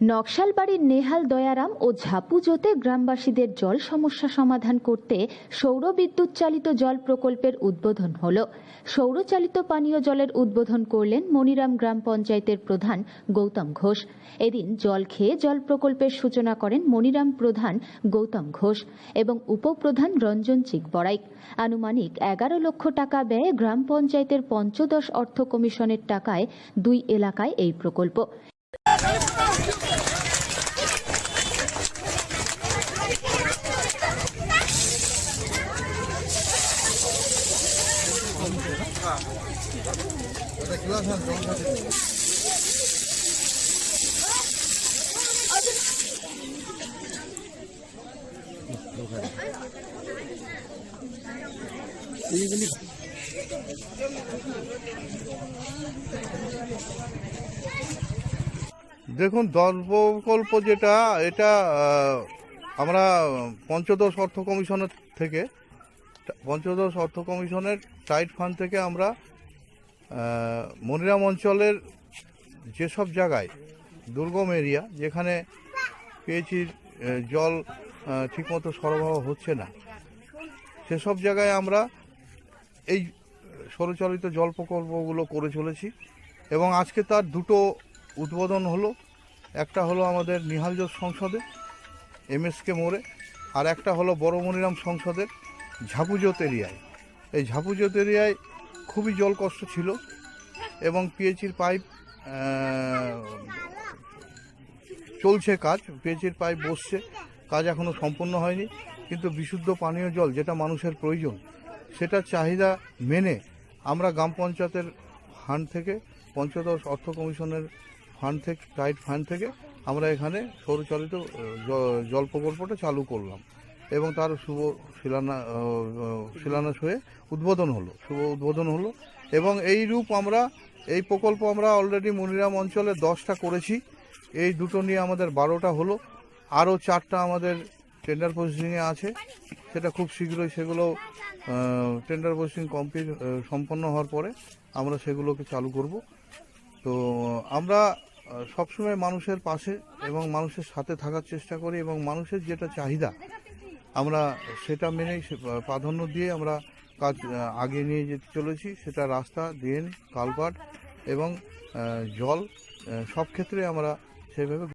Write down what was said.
নকশালবাড়ির নেহাল দয়ারাম ও ঝাপুজোতে গ্রামবাসীদের জল সমস্যা সমাধান করতে সৌর বিদ্যুৎ চালিত জল প্রকল্পের উদ্বোধন হল। সৌরচালিত পানীয় জলের উদ্বোধন করলেন মনিরাম গ্রাম পঞ্চায়েতের প্রধান গৌতম ঘোষ। এদিন জল খেয়ে জল প্রকল্পের সূচনা করেন মনিরাম প্রধান গৌতম ঘোষ এবং উপপ্রধান রঞ্জন চিকবড়াইক আনুমানিক এগারো লক্ষ টাকা ব্যয়ে গ্রাম পঞ্চায়েতের পঞ্চদশ অর্থ কমিশনের টাকায় দুই এলাকায় এই প্রকল্প। ini ini. দেখুন দল প্রকল্প যেটা, এটা আমরা পঞ্চদশ অর্থ কমিশনের থেকে, পঞ্চদশ অর্থ কমিশনের টাইট ফান্ড থেকে আমরা মনিরাম অঞ্চলের যেসব জায়গায়, দুর্গম এরিয়া, যেখানে পেয়েছির জল ঠিকমতো সরবরাহ হচ্ছে না, সেসব জায়গায় আমরা এই সৌরচালিত জল প্রকল্পগুলো করে চলেছি এবং আজকে তার দুটো উদ্বোধন হলো। একটা হলো আমাদের নিহালজোর সংসদে, এমএসকে মোড়ে, আর একটা হলো বড় মনিরাম সংসদের ঝাপুজোত এরিয়ায়। এই ঝাপুজোত এরিয়ায় খুবই জল কষ্ট ছিল এবং পিএইচির পাইপ চলছে কাজ পিএইচির পাইপ বসছে, কাজ এখনও সম্পূর্ণ হয়নি, কিন্তু বিশুদ্ধ পানীয় জল যেটা মানুষের প্রয়োজন, সেটার চাহিদা মেনে আমরা গ্রাম পঞ্চায়েতের ফান্ড থেকে পঞ্চদশ অর্থ কমিশনের ফান্ড থেকে টাইট ফান্ড থেকে আমরা এখানে সৌরচালিত জল প্রকল্পটা চালু করলাম। এবং তার শুভ শিলান্যাস শিলান্যাস হয়ে উদ্বোধন হলো, শুভ উদ্বোধন হলো। এবং এই রূপ আমরা, এই প্রকল্প আমরা অলরেডি মনিরাম অঞ্চলে দশটা করেছি। এই দুটো নিয়ে আমাদের বারোটা হলো। আরও চারটা আমাদের টেন্ডার প্রসেসিংয়ে আছে। সেটা খুব শীঘ্রই সেগুলো টেন্ডার প্রসেসিং কমপ্লিট সম্পন্ন হওয়ার পরে আমরা সেগুলোকে চালু করব। তো আমরা সবসময় মানুষের পাশে এবং মানুষের সাথে থাকার চেষ্টা করি এবং মানুষের যেটা চাহিদা, আমরা সেটা মেনেই প্রাধান্য দিয়ে আমরা কাজ আগে নিয়ে যেতে চলেছি সেটা রাস্তা, ড্রেন কালপাট এবং জল সব ক্ষেত্রে আমরা সেভাবে